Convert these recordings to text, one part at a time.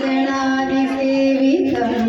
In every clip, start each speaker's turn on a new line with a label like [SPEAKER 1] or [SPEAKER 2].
[SPEAKER 1] ഗണാതി സേവിതം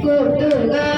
[SPEAKER 1] 步步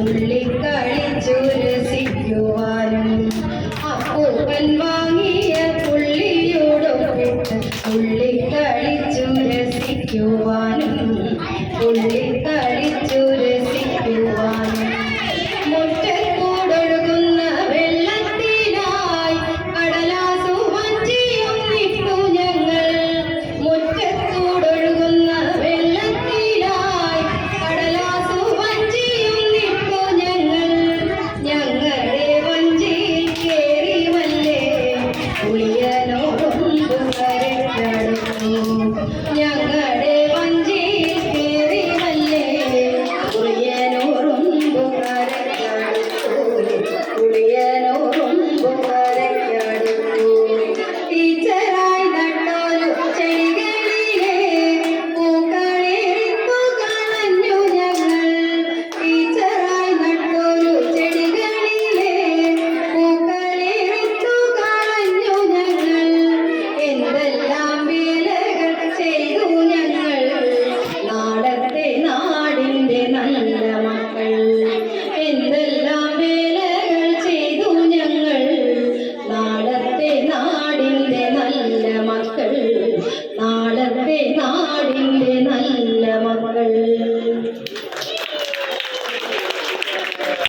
[SPEAKER 1] ഉള്ളിക്കളിച്ചുരസിക്കുവാനും അപ്പൂപ്പൻ വാങ്ങിയ പുള്ളിയോടൊപ്പിട്ട് ഉള്ളിക്കളിച്ചുരസിക്കുവാൻ നാടിന്റെ നല്ല മകൾ.